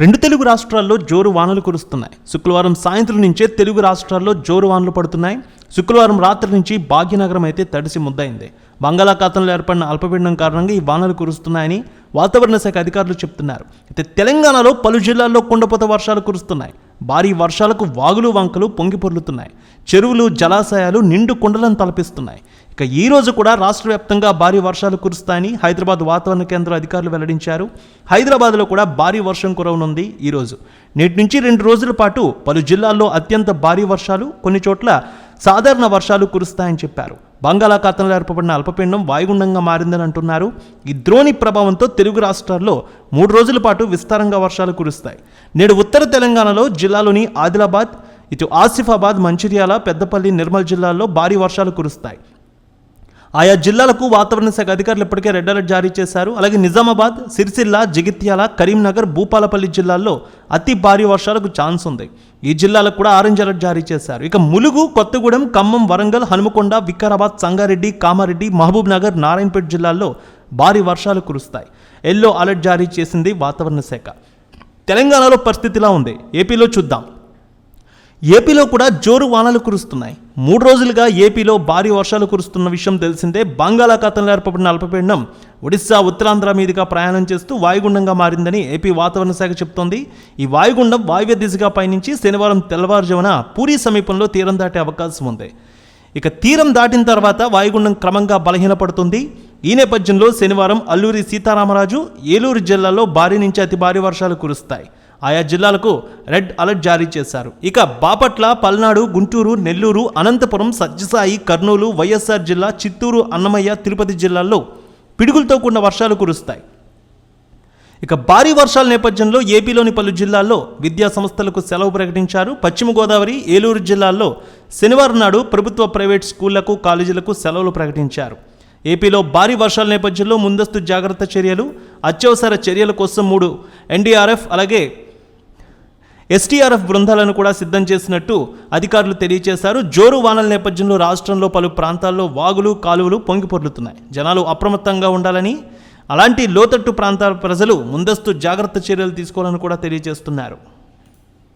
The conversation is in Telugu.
రెండు తెలుగు రాష్ట్రాల్లో జోరు వానలు కురుస్తున్నాయి. శుక్రవారం సాయంత్రం నుంచే తెలుగు రాష్ట్రాల్లో జోరు వానలు పడుతున్నాయి. శుక్రవారం రాత్రి నుంచి భాగ్యనగరం అయితే తడిసి ముద్దయింది. బంగాళాఖాతంలో ఏర్పడిన అల్పపీడనం కారణంగా ఈ వానలు కురుస్తున్నాయని వాతావరణ శాఖ అధికారులు చెప్తున్నారు. అయితే తెలంగాణలో పలు జిల్లాల్లో కుండపోత వర్షాలు కురుస్తున్నాయి. భారీ వర్షాలకు వాగులు వంకలు పొంగిపొర్లుతున్నాయి. చెరువులు జలాశయాలు నిండు కుండలను తలపిస్తున్నాయి. ఇక ఈ రోజు కూడా రాష్ట్ర వ్యాప్తంగా భారీ వర్షాలు కురుస్తాయని హైదరాబాద్ వాతావరణ కేంద్రం అధికారులు వెల్లడించారు. హైదరాబాద్లో కూడా భారీ వర్షం కురవనుంది ఈ రోజు. నేటి నుంచి రెండు రోజుల పాటు పలు జిల్లాల్లో అత్యంత భారీ వర్షాలు కొన్ని చోట్ల సాధారణ వర్షాలు కురుస్తాయని చెప్పారు. బంగాళాఖాతంలో ఏర్పడిన అల్పపిండం వాయుగుండంగా మారిందని అంటున్నారు. ఈ ద్రోణి ప్రభావంతో తెలుగు రాష్ట్రాల్లో మూడు రోజుల పాటు విస్తారంగా వర్షాలు కురుస్తాయి. నేడు ఉత్తర తెలంగాణలో జిల్లాలోని ఆదిలాబాద్ ఇటు ఆసిఫాబాద్ మంచిర్యాల పెద్దపల్లి నిర్మల్ జిల్లాల్లో భారీ వర్షాలు కురుస్తాయి. ఆయా జిల్లాలకు వాతావరణ శాఖ అధికారులు ఇప్పటికే రెడ్ అలర్ట్ జారీ చేశారు. అలాగే నిజామాబాద్ సిరిసిల్ల జగిత్యాల కరీంనగర్ భూపాలపల్లి జిల్లాల్లో అతి భారీ వర్షాలకు ఛాన్స్ ఉంది. ఈ జిల్లాలకు కూడా ఆరెంజ్ అలర్ట్ జారీ చేశారు. ఇక ములుగు కొత్తగూడెం ఖమ్మం వరంగల్ హనుమకొండ వికారాబాద్ సంగారెడ్డి కామారెడ్డి మహబూబ్ నగర్ నారాయణపేట జిల్లాల్లో భారీ వర్షాలు కురుస్తాయి. ఎల్లో అలర్ట్ జారీ చేసింది వాతావరణ శాఖ. తెలంగాణలో పరిస్థితిలా ఉంది. ఏపీలో చూద్దాం. ఏపీలో కూడా జోరు వానలు కురుస్తున్నాయి. మూడు రోజులుగా ఏపీలో భారీ వర్షాలు కురుస్తున్న విషయం తెలిసిందే. బంగాళాఖాతంలో ఏర్పడిన అల్పపీడనం ఒడిశా ఉత్తరాంధ్ర మీదుగా ప్రయాణం చేస్తూ వాయుగుండంగా మారిందని ఏపీ వాతావరణ శాఖ చెబుతోంది ఈ వాయుగుండం వాయువ్య దిశగా పయనించి శనివారం తెల్లవారుజామున పూరి సమీపంలో తీరం దాటే అవకాశం ఉంది. ఇక తీరం దాటిన తర్వాత వాయుగుండం క్రమంగా బలహీనపడుతుంది. ఈ నేపథ్యంలో శనివారం అల్లూరి సీతారామరాజు ఏలూరు జిల్లాలో భారీ నుంచి అతి భారీ వర్షాలు కురుస్తాయి. ఆయా జిల్లాలకు రెడ్ అలర్ట్ జారీ చేశారు. ఇక బాపట్ల పల్నాడు గుంటూరు నెల్లూరు అనంతపురం సత్యసాయి కర్నూలు వైఎస్ఆర్ జిల్లా చిత్తూరు అన్నమయ్య తిరుపతి జిల్లాల్లో పిడుగులతో కూడిన వర్షాలు కురుస్తాయి. ఇక భారీ వర్షాల నేపథ్యంలో ఏపీలోని పలు జిల్లాల్లో విద్యా సంస్థలకు సెలవు ప్రకటించారు. పశ్చిమ గోదావరి ఏలూరు జిల్లాల్లో శనివారం నాడు ప్రభుత్వ ప్రైవేట్ స్కూళ్ళకు కాలేజీలకు సెలవులు ప్రకటించారు. ఏపీలో భారీ వర్షాల నేపథ్యంలో ముందస్తు జాగ్రత్త చర్యలు అత్యవసర చర్యల కోసం మూడు ఎన్డీఆర్ఎఫ్ అలాగే ఎస్టీఆర్ఎఫ్ బృందాలను కూడా సిద్ధం చేసినట్టు అధికారులు తెలియజేశారు జోరు వానల నేపథ్యంలో రాష్ట్రంలో పలు ప్రాంతాల్లో వాగులు కాలువలు పొంగిపొర్లుతున్నాయి జనాలు అప్రమత్తంగా ఉండాలని అలాంటి లోతట్టు ప్రాంతాల ప్రజలు ముందస్తు జాగ్రత్త చర్యలు తీసుకోవాలని కూడా తెలియజేస్తున్నారు.